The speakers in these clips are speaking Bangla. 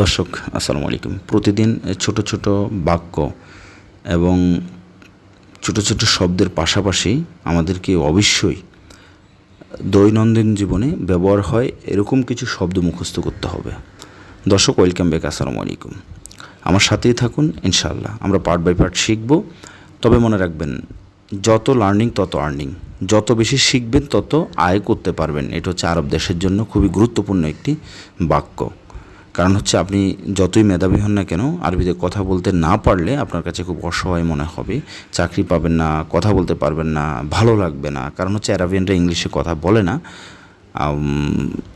দর্শক, আসসালামু আলাইকুম। প্রতিদিন ছোট ছোট বাক্য এবং ছোট ছোট শব্দের পাশাপাশি আমাদেরকে অবশ্যই দৈনন্দিন জীবনে ব্যবহার হয় এরকম কিছু শব্দ মুখস্থ করতে হবে। দর্শক, ওয়েলকাম ব্যাক, আসসালামু আলাইকুম। আমার সাথেই থাকুন ইনশাল্লাহ আমরা পার্ট বাই পার্ট শিখব। তবে মনে রাখবেন, যত লার্নিং, তত আর্নিং। যত বেশি শিখবেন, তত আয় করতে পারবেন। এটা হচ্ছে আরব দেশের জন্য খুবই গুরুত্বপূর্ণ একটি বাক্য। কারণ হচ্ছে আপনি যতই মেধাবী হন না কেন, আরবিতে কথা বলতে না পারলে আপনার কাছে খুব অসহায় মনে হবে। চাকরি পাবেন না, কথা বলতে পারবেন না, ভালো লাগবে না। কারণ হচ্ছে অ্যারাবিয়ানরা ইংলিশে কথা বলে না।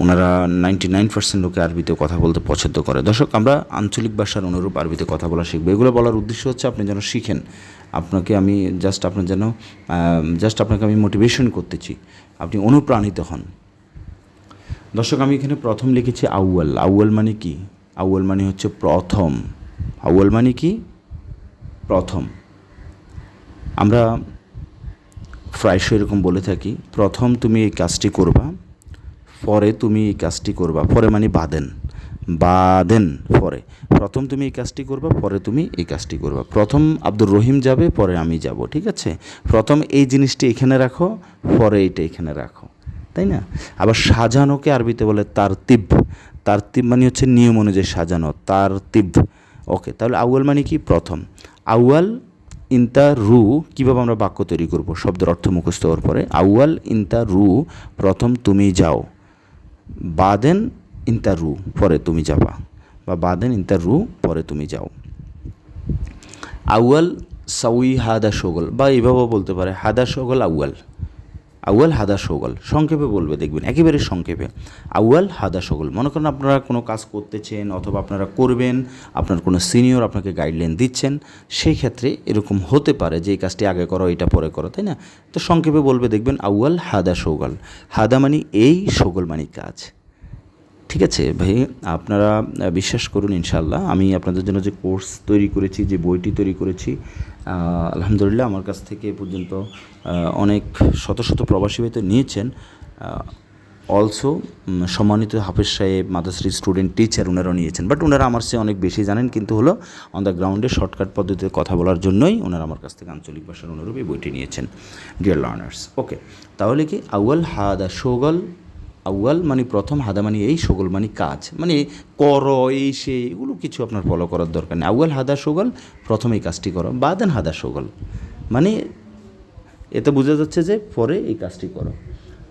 ওনারা নাইনটি নাইন পার্সেন্ট লোকে আরবিতে কথা বলতে পছন্দ করে। দর্শক, আমরা আঞ্চলিক ভাষার অনুরূপ আরবিতে কথা বলা শিখব। এগুলো বলার উদ্দেশ্য হচ্ছে আপনি যেন শিখেন। আপনাকে আমি জাস্ট আপনার যেন জাস্ট আপনাকে আমি মোটিভেশন করতেছি। আপনি অনুপ্রাণিত হন। দর্শক, আমি এখানে প্রথম লিখেছি আউয়াল। আউয়াল মানে কি? আউয়াল মানে হচ্ছে প্রথম। আউয়াল মানে কি? প্রথম। আমরা প্রায়শই এরকম বলে থাকি, প্রথম তুমি এই কাজটি করবা, পরে তুমি এই কাজটি করবা। পরে মানে বাদেন। বাদেন পরে। প্রথম তুমি এই কাজটি করবা, পরে তুমি এই কাজটি করবা। প্রথম আব্দুর রহিম যাবে, পরে আমি যাব, ঠিক আছে? প্রথম এই জিনিসটি এখানে রাখো, পরে এটা এখানে রাখো। তাই না? আবার সাজানোকে আরবিতে বলে তার তিব তার তিব মানে হচ্ছে নিয়ম অনুযায়ী সাজানো তার তিব ওকে, তাহলে আউয়াল মানে কি? প্রথম। আউয়াল, ইনতা, রু, কীভাবে আমরা বাক্য তৈরি করব? শব্দের অর্থ মুখস্থ হওয়ার পরে, আউয়াল, ইনতা, রু, প্রথম তুমি যাও। বাদেন, ইনতা, রু, পরে তুমি যাবা। বা বাদেন, ইনতা, রু, পরে তুমি যাও। আউয়াল, সাউই, হাদা, সগল। বা এইভাবেও বলতে পারে, হাদা, সগল, আউয়াল। আউয়াল হাদা সগল। সংক্ষেপে বলবে, দেখবেন, একেবারে সংক্ষেপে। আউয়াল হাদা সগল। মনে করেন আপনারা কোনো কাজ করতেছেন অথবা আপনারা করবেন, আপনার কোনো সিনিয়র আপনাকে গাইডলাইন দিচ্ছেন, সেই ক্ষেত্রে এরকম হতে পারে যে এই কাজটি আগে করো, এটা পরে করো, তাই না? তো সংক্ষেপে বলবে, দেখবেন, আউয়াল হাদা সগল। হাদা মানে এই সগল মানে কাজ। ঠিক আছে, ভাই, আপনারা বিশ্বাস করুন ইনশাল্লাহ আমি আপনাদের জন্য যে কোর্স তৈরি করেছি, যে বইটি তৈরি করেছি আলহামদুলিল্লাহ আমার কাছ থেকে পর্যন্ত অনেক শত শত প্রবাসী হয়তো নিয়েছেন অলসো সম্মানিত হাফেজ সাহেব মাদাশ্রী স্টুডেন্ট টিচার ওনারাও নিয়েছেন বাট ওনারা আমার চেয়ে অনেক বেশি জানেন, কিন্তু হলো অন দ্য গ্রাউন্ডে শর্টকাট পদ্ধতিতে কথা বলার জন্যই ওনারা আমার কাছ থেকে আঞ্চলিক ভাষার অনুরূপ এই বইটি নিয়েছেন ডিয়ার লার্নার্স ওকে তাহলে কি, আউয়াল হাদা সোগল আউয়াল মানে প্রথম হাদা মানে এই সগল মানে কাজ। মানে কর, এই সে, এগুলো কিছু আপনার ফলো করার দরকার নেই। আউয়াল হাদা সগল প্রথম এই কাজটি করো। বাদেন হাদা সগল মানে এতে বোঝা যাচ্ছে যে পরে এই কাজটি করো।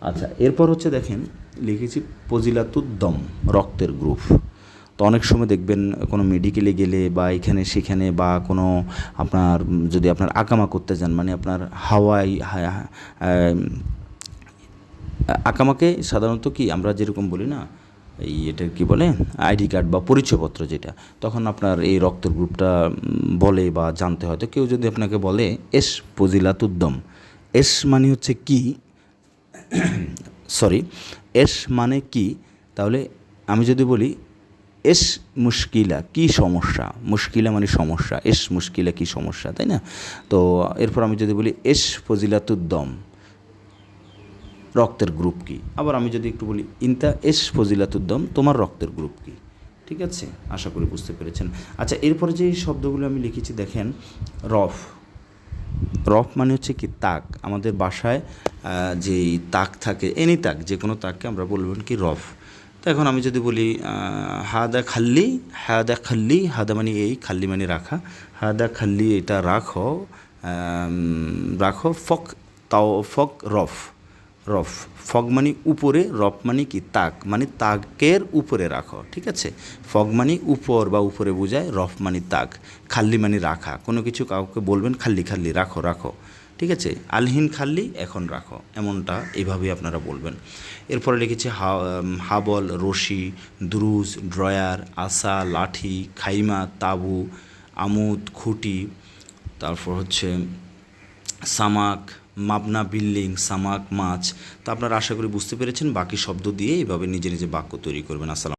আচ্ছা এরপর হচ্ছে দেখেন, লিখেছি পজিলাতুদ্দম রক্তের গ্রুপ। তো অনেক সময় দেখবেন কোনো মেডিকেলে গেলে বা এখানে সেখানে বা কোনো আপনার, যদি আপনার আকামা করতে যান মানে আপনার হাওয়াই আকামাকে সাধারণত কি আমরা যেরকম বলি না, এই এটা কি বলে, আইডি কার্ড বা পরিচয়পত্র যেটা, তখন আপনার এই রক্তের গ্রুপটা বলে বা জানতে হয়। তো কেউ যদি আপনাকে বলে এস পজিলাতুদ্দম এস মানে হচ্ছে কি, সরি, এস মানে কি, তাহলে আমি যদি বলি এস মুশকিলা কি সমস্যা, মুশকিলা মানে সমস্যা, এস মুশকিলা কি সমস্যা, তাই না? তো এরপর আমি যদি বলি এস ফজিলাতুদ্দম রক্তের গ্রুপ কি? আবার আমি যদি একটু বলি, ইনতা এস ফজিলাতুদ্দম, তোমার রক্তের গ্রুপ কি? ঠিক আছে? আশা করি বুঝতে পেরেছেন। আচ্ছা এরপরে যে শব্দগুলো আমি লিখেছি, দেখেন, রফ। রফ মানে হচ্ছে কি, তাক। আমাদের বাসায় যে তাক থাকে এনি তাক যে কোনো তাককে আমরা বলবেন কি, রফ। তো এখন আমি যদি বলি হাদা খাল্লি হাদা খাল্লি, হাদা মানে এই, খাল্লি মানে রাখা। হাদা খাল্লি এটা রাখো রাখো, ফক, তাও, ফক, রফ। রফ, ফগ মানে উপরে, রফ মানে কি, তাক মানে তাকের উপরে রাখো, ঠিক আছে? ফগ মানে উপর বা উপরে বোঝায়, রফ মানে তাক, খাল্লি মানে রাখা, কোনো কিছু কাউকে বলবেন, খাল্লি খাল্লি রাখো রাখো, ঠিক আছে? আলহিন খাল্লি এখন রাখো, এমনটা এইভাবেই আপনারা বলবেন। এরপরে লিখেছি হাবল, রশি, দ্রুজ, ড্রয়ার আসা লাঠি, খাইমা, তাবু, আমুদ, খুঁটি, তারপর হচ্ছে সামাক মাবনা বিল্ডিং, সামাক, মাছ। তা আপনারা আশা করি বুঝতে পেরেছেন, বাকি শব্দ দিয়ে এইভাবে নিজে নিজে বাক্য তৈরি করবেন। আসসালাম